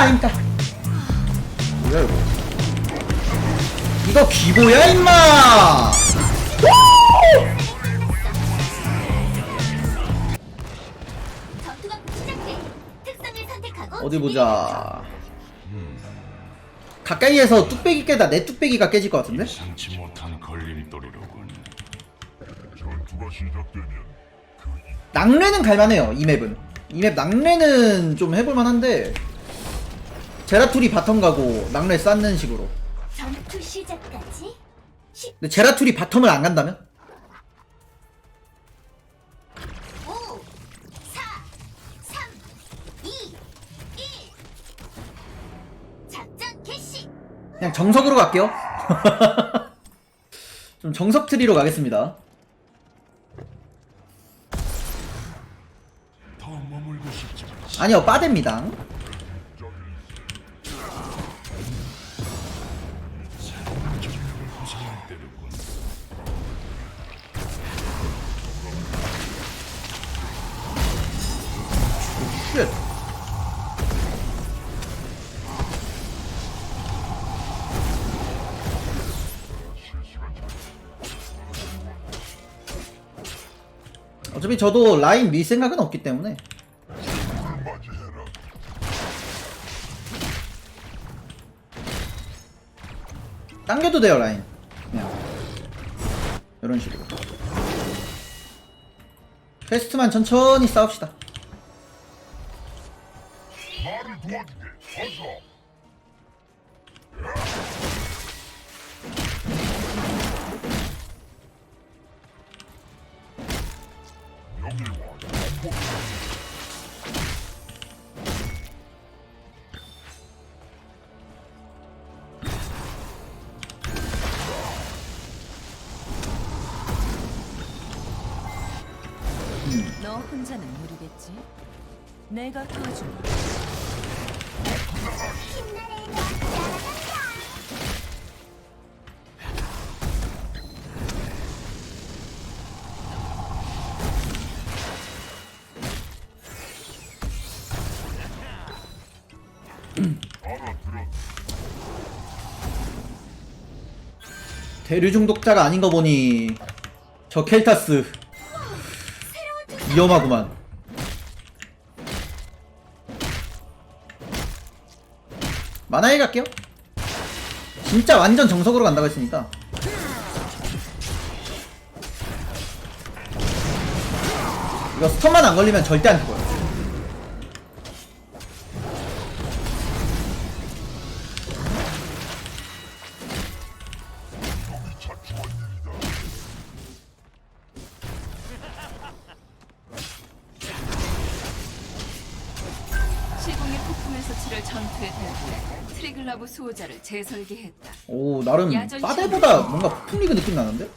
아 임까 뭐야 이거 이거 기보야 임마 전투가 시작돼. 특성을 선택하고 어디 보자 가까이에서 뚝배기 깨다 내 뚝배기가 깨질 것 같은데? 상치 못한 걸림돌이로군. 전투가 시작되면 그 이- 낙뢰는 갈만해요 이 맵은 이 맵 낙뢰는 좀 해볼만한데 제라툴이 바텀 가고 낙뢰 쌓는 식으로. 전투 시작까지? 10, 근데 제라툴이 바텀을 안 간다면? 5, 4, 3, 2, 1. 작전 개시. 그냥 정석으로 갈게요. 좀 정석 트리로 가겠습니다. 더 머물고 싶지만 아니요 빠뎁니다 저도 라인 밀 생각은 없기 때문에. 당겨도 돼요 라인. 그냥. 이런 식으로. 퀘스트만 천천히 싸웁시다. 나를 도와주게. 내가 도와줄게. 대류 중독자가 아닌 거 보니 저 켈타스 위험하구만 만화에 갈게요. 진짜 완전 정석으로 간다고 했으니까. 이거 스턴만 안 걸리면 절대 안 죽어요 트리글라브 수호자를 재설계했다. 오 나름 빠데보다 뭔가 폭풍리그 느낌 나는데?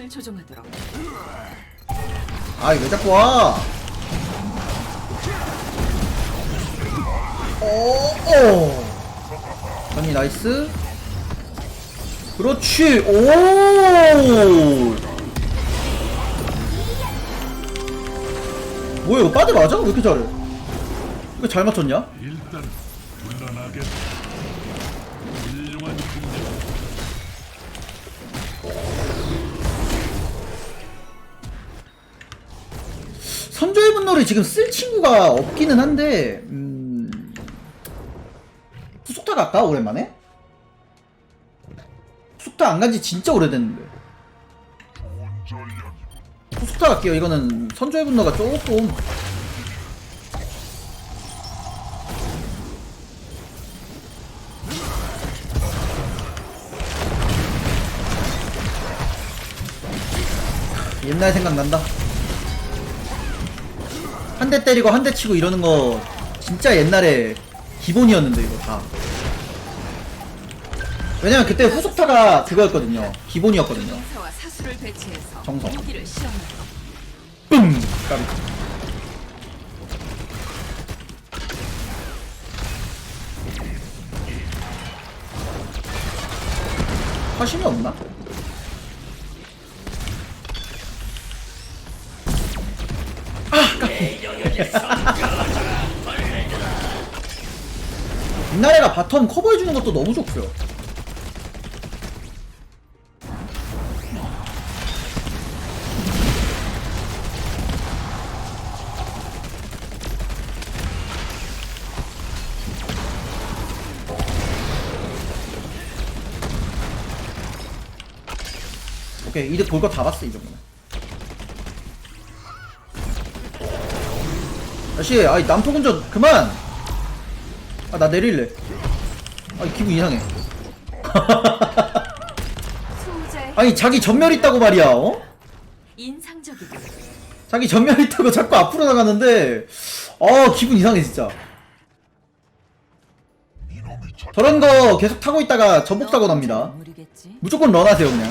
로봇을 조종하도록. 아, 왜 자꾸 와? 오, 오. 언니 나이스. 그렇지. 오. 뭐야 이거 빠드 맞아? 왜 이렇게 잘해? 이거 잘 맞췄냐? 일단 물러나겠다. 선조의 분노를 지금 쓸 친구가 없기는 한데 음... 후속타 갈까 오랜만에? 후속타 안 간지 진짜 오래됐는데. 후속타 갈게요 이거는 선조의 분노가 조금 옛날 생각난다 한 대 때리고 한 대 치고 이러는 거 진짜 옛날에 기본이었는데 이거 다 왜냐면 그때 후속타가 그거였거든요. 기본이었거든요. 정성. 무기를 시험하도록 뿜! 까비. 화심이 없나? 빛나래가 바텀 커버해주는 것도 너무 좋고요. 오케이 이제 볼거다 봤어 이 정도면 아씨 아이 남포 운전 그만 아 나 내릴래 아 기분 이상해 아니 자기 전멸 있다고 말이야 어? 인상적이다. 자기 전멸 있다고 자꾸 앞으로 나가는데 어 기분 이상해 진짜 저런 거 계속 타고 있다가 전복 사고 납니다. 무조건 런하세요 그냥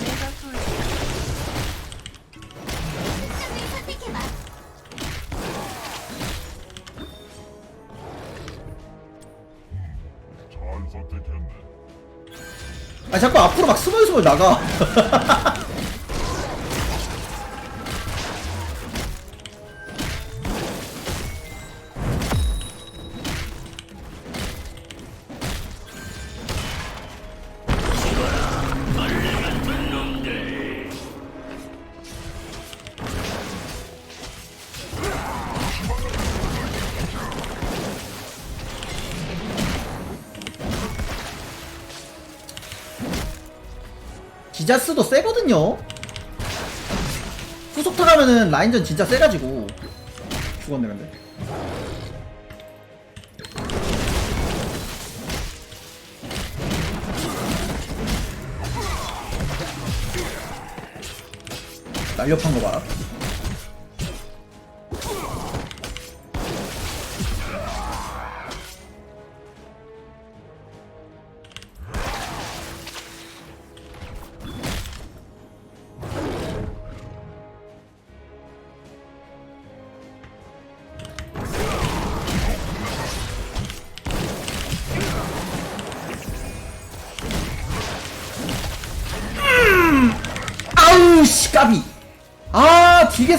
아 자꾸 앞으로 막 스멀스멀 나가 기자스도 세거든요. 후속 타 가면은 라인전 진짜 세가지고. 죽었네 근데. 날렵한 거 봐라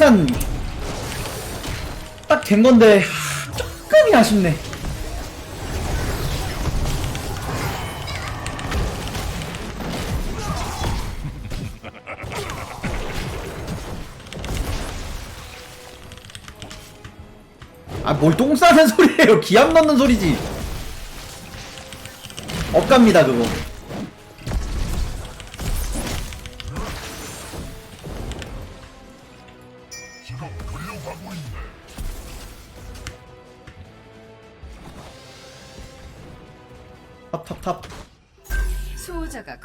계산 딱 된 건데 하, 조금이 아쉽네. 아 뭘 똥 싸는 소리예요. 기합 넣는 소리지. 억갑니다 그거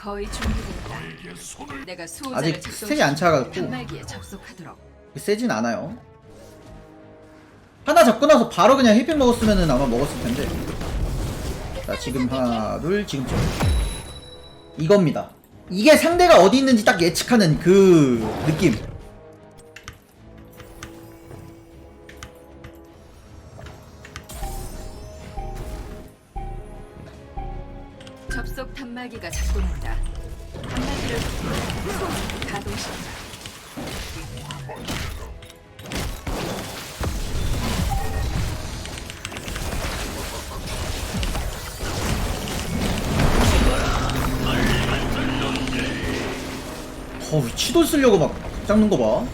거의 준비됐다. 내가 수호자를 아직 스택이 안 차가지고. 단말기에 접속하도록. 세진 않아요. 하나 잡고 나서 바로 그냥 힐팩 먹었으면은 아마 먹었을 텐데. 자, 지금 하나, 둘, 지금 좀. 이겁니다. 이게 상대가 어디 있는지 딱 예측하는 그 느낌. 막 잡는 거 봐.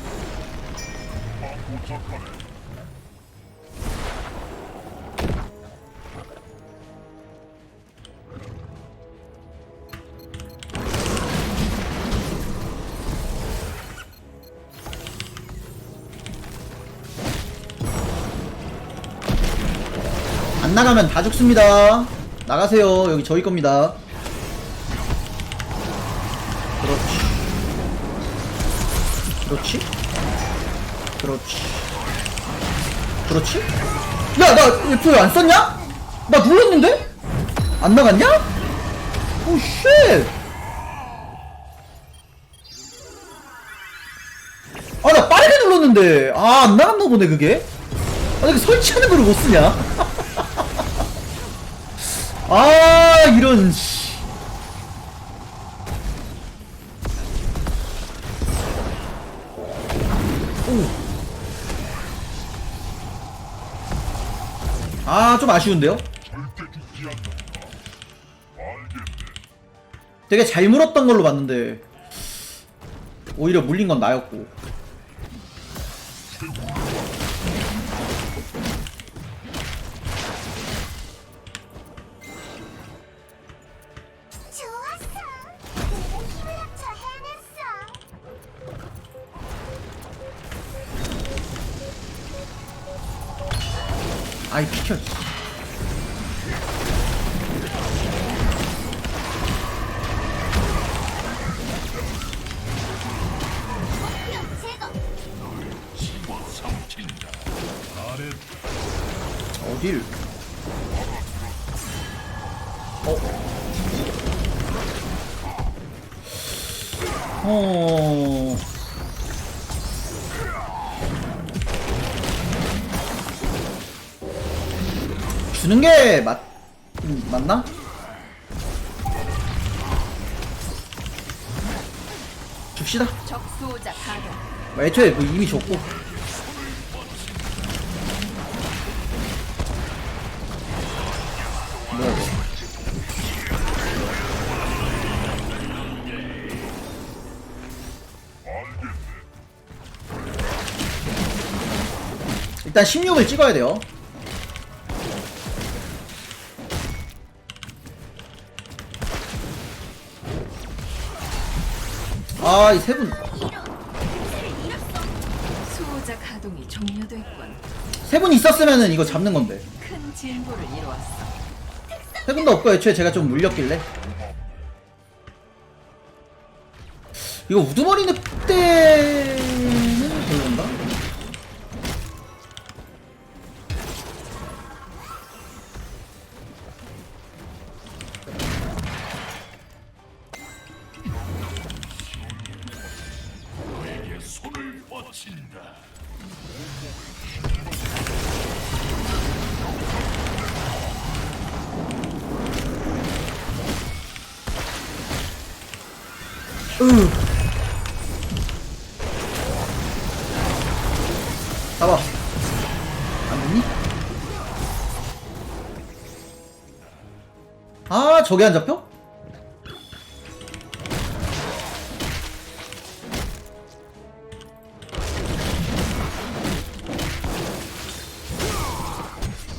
안 나가면 다 죽습니다. 나가세요. 여기 저희 겁니다. 그렇지? 그렇지. 그렇지? 야, 나 F 안 썼냐? 나 눌렀는데? 안 나갔냐? 오, 쉣! 아, 나 빠르게 눌렀는데. 아, 안 나갔나 보네, 그게? 아니, 설치하는 걸 못 쓰냐? 아, 이런, 씨. 아쉬운데요 죽지 않는다. 알겠네. 되게 잘 물었던 걸로 봤는데 오히려 물린 건 나였고 어딜 어? 어... 주는 게 맞... 음, 맞나? 줍시다 적수호자 가동. 뭐 애초에 뭐 이미 줬고 일단 16을 찍어야 돼요 아 이 세 분 수호자 가동이 종료됐군. 세 분 있었으면은 이거 잡는 건데 큰 진보를 이루었어. 세 분도 없고 애초에 제가 좀 물렸길래 이거 우두머리 늑대 으. 잡아 안 됐니? 아 저게 안 잡혀?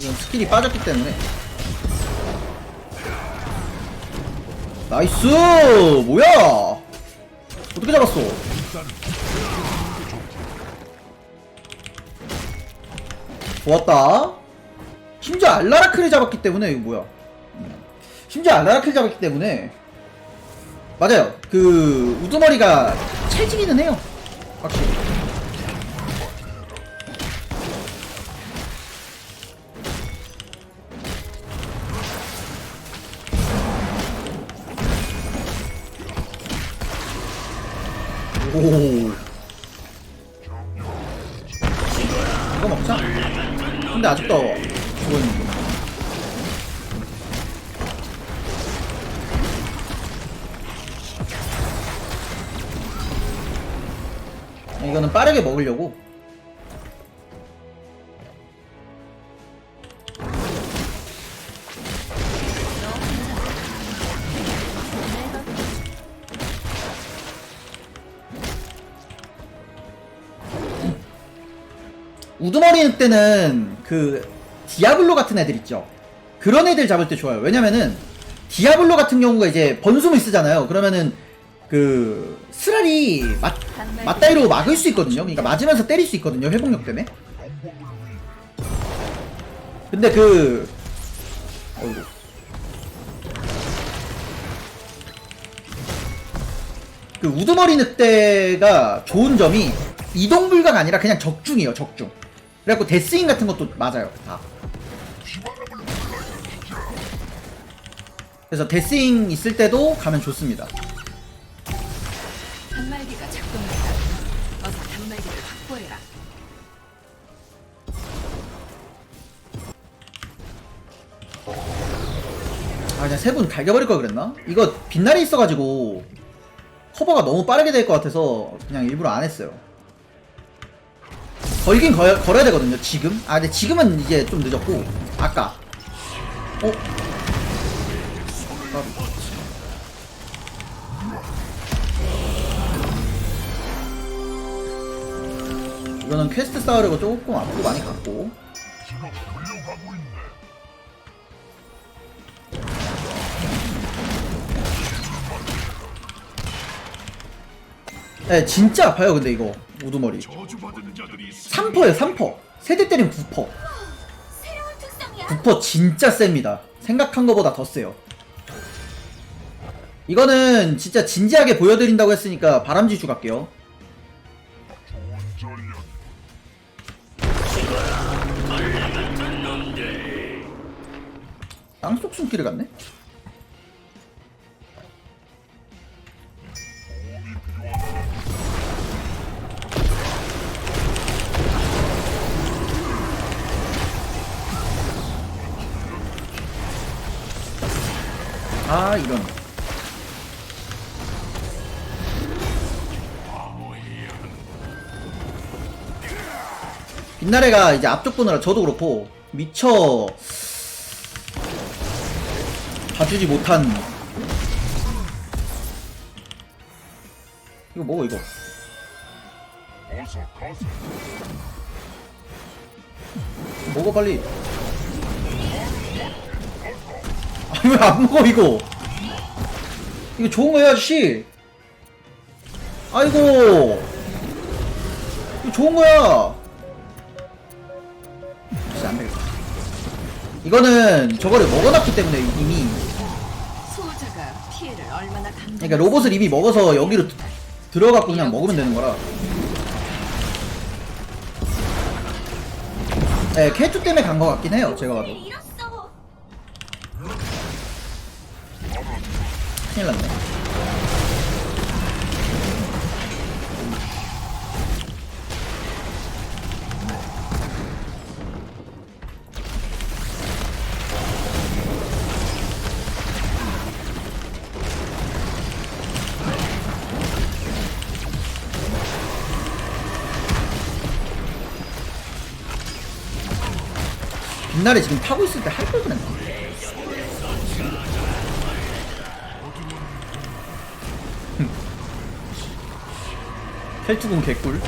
이건 스킬이 빠졌기 때문에 나이스 뭐야 어떻게 잡았어? 좋았다. 심지어 알라라크를 잡았기 때문에 이거 뭐야? 심지어 알라라크를 잡았기 때문에. 맞아요. 그 우두머리가 찰지기는 해요. 확실히 우두머리 늑대는 그 디아블로 같은 애들 있죠. 그런 애들 잡을 때 좋아요. 왜냐면은 디아블로 같은 경우가 이제 번숨을 쓰잖아요. 그러면은 그 스랄이 맞 맞다이로 막을 수 있거든요. 그러니까 맞으면서 때릴 수 있거든요. 회복력 때문에. 근데 그 어이구. 그 우두머리 늑대가 좋은 점이 이동 불가가 아니라 그냥 적중이에요. 적중. 그래갖고 데스인 같은 것도 맞아요 다. 그래서 데스잉 있을 때도 가면 좋습니다. 단말기가 작동했다. 어서 단말기를 확보해라. 아 그냥 세 분 달겨버릴 걸 그랬나? 이거 빛날이 있어가지고 커버가 너무 빠르게 될 것 같아서 그냥 일부러 안 했어요. 걸긴 걸, 걸어야 되거든요 지금 아 근데 지금은 이제 좀 늦었고 아까 어? 아, 이거는 퀘스트 쌓으려고 조금 앞으로 많이 갔고. 네, 진짜 아파요 근데 이거 우두머리 저주받은 자들이 3퍼에요 3퍼 세대 때리면 9퍼 새로운 특성이야. 9퍼 진짜 셉니다 생각한 것보다 더 세요 이거는 진짜 진지하게 보여드린다고 했으니까 바람지주 갈게요. 땅속 숨기를 갔네? 아 이런 빛나래가 이제 앞쪽 보느라 저도 그렇고 미처 봐주지 못한 이거 먹어 이거. 먹어 빨리. 아왜안 먹어 이거 이거 좋은 거예요 아저씨 아이고 이거 좋은 거야 진짜 안 되겠다 이거는 저거를 먹어놨기 때문에 이미 피해를 얼마나. 그러니까 로봇을 이미 먹어서 여기로 드- 들어갖고 그냥 먹으면 되는 거라. 네, 캐투 때문에 간 거 같긴 해요. 제가 봐도. 큰일 났네. 빛날에 지금 타고 있을 때 할 걸 그랬나? 켈투군 개꿀.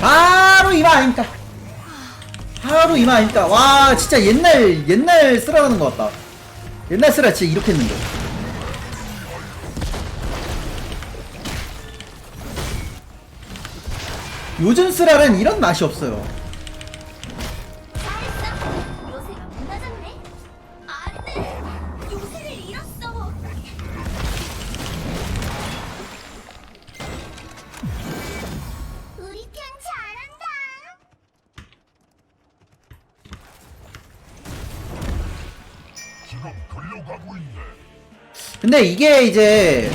바로 이마 아닙니까? 바로 이마 아닙니까? 와 진짜 옛날 옛날 쓰라는 것 같다. 옛날 쓰라 진짜 이렇게 했는데. 요즘 쓰라는 이런 맛이 없어요. 근데 이게 이제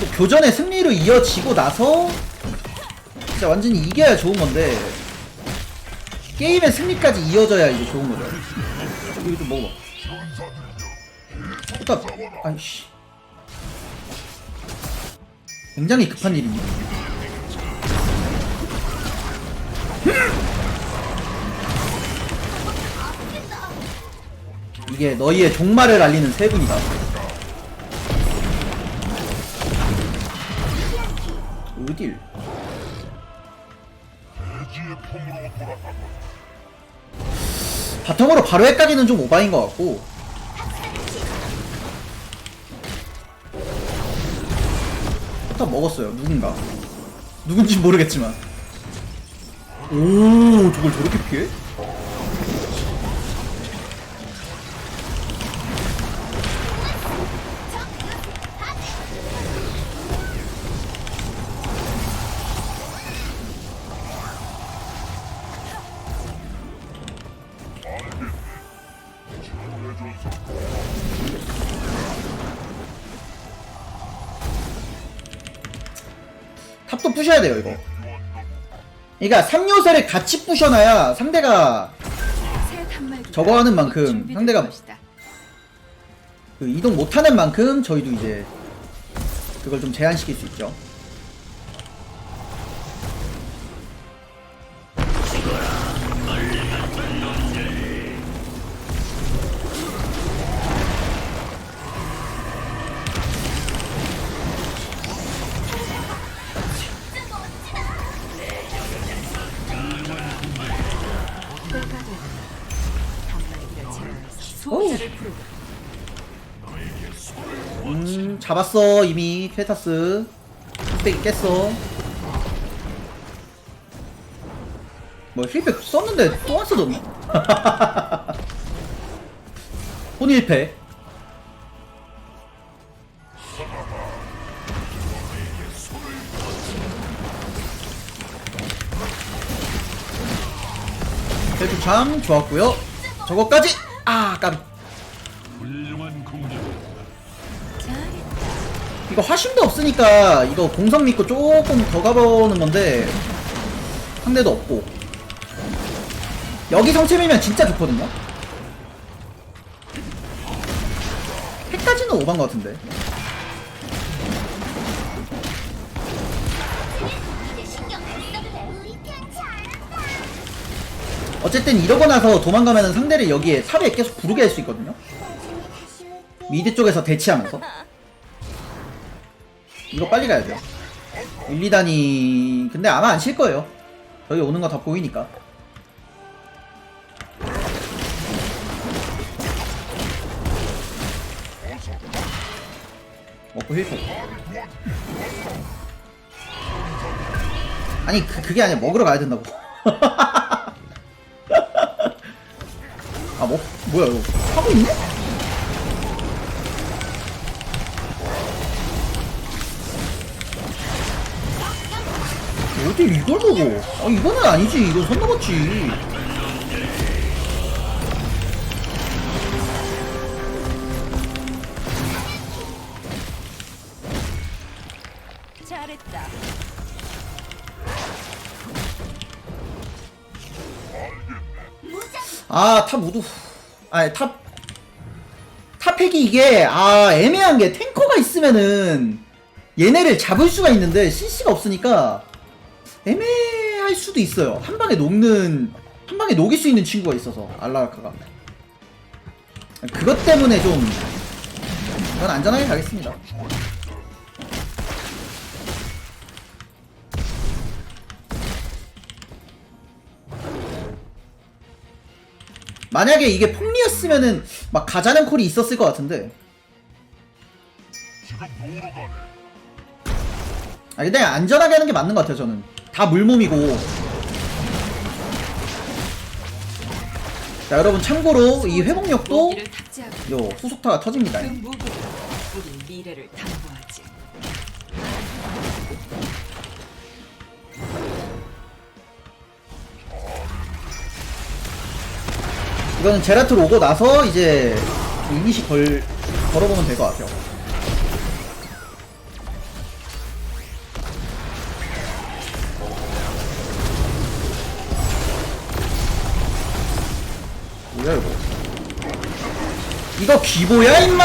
또 교전의 승리로 이어지고 나서 진짜 완전히 이겨야 좋은 건데 게임의 승리까지 이어져야 이게 좋은 거죠. 이거 좀 먹어봐. 일단 아이씨 굉장히 급한 일입니다. 이게 너희의 종말을 알리는 세 분이다. 어딜? 바텀으로 바로 헷갈리는 좀 오바인 것 같고 포탑 먹었어요 누군가 누군지 모르겠지만 오 저걸 저렇게 피해? 부셔야 돼요 이거 그러니까 3요새를 같이 부셔놔야 상대가 저거 하는 곧 만큼 상대가. 그 이동 못하는 만큼 저희도 이제 그걸 좀 제한시킬 수 있죠 잡았어 이미. 켈타스. 흑백이 깼어. 뭐 힐백 썼는데 또 안 써졌나? 혼일패. 헬프참 좋았고요. 저거까지. 아 까비. 이거 화심도 없으니까 이거 공성 믿고 조금 더 가보는 건데 상대도 없고 여기 성체이면 진짜 좋거든요 핵까지는 오반 것 같은데. 어쨌든 이러고 나서 도망가면 상대를 여기에 탑에 계속 부르게 할 수 있거든요. 미드 쪽에서 대치하면서 이거 빨리 가야 돼요 1, 2단이 근데 아마 안칠 거예요. 저희 오는 거 다 보이니까. 먹고 힐프 아니 그, 그게 아니라 먹으러 가야 된다고. 아 뭐, 뭐야 이거. 하고 있네? 어디 이걸 보고? 아 이거는 아니지. 이건 손 넘었지. 잘했다. 무장 아, 탑 우두. 아니, 탑. 탑팩이 이게, 아, 애매한 게 탱커가 있으면은 얘네를 잡을 수가 있는데 CC가 없으니까 애매할 수도 있어요. 한 방에 녹는, 한 방에 녹일 수 있는 친구가 있어서, 알라라카가. 그것 때문에 좀, 이건 안전하게 가겠습니다. 만약에 이게 폭리였으면은 막 가자는 콜이 있었을 것 같은데. 아 근데 안전하게 하는 게 맞는 것 같아요 저는 다 물몸이고. 자 여러분 참고로 이 회복력도 요 후속타가 터집니다. 그. 이거는 제라툴 오고 나서 이제 이니시 걸 걸어보면 될 것 같아요 이거 기보야 임마!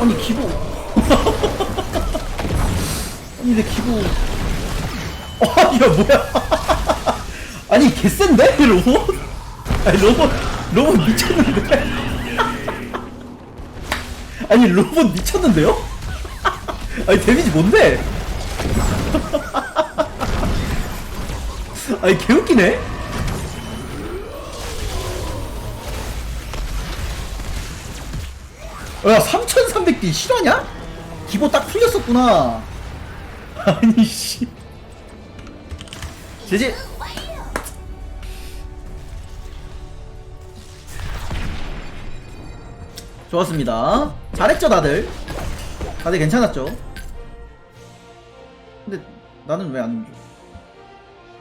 아니 기보. 아니 내 기보. 아 이거 뭐야? 아니 개센데? 이 로봇 아니 로봇 로봇 미쳤는데? 아니 로봇 미쳤는데요? 아니 데미지 뭔데? 아니 개웃기네? 야 3300D 실화냐? 기보 딱 풀렸었구나. 아니 씨. 제재 좋았습니다 잘했죠 다들 다들 괜찮았죠? 근데 나는 왜 안 줘?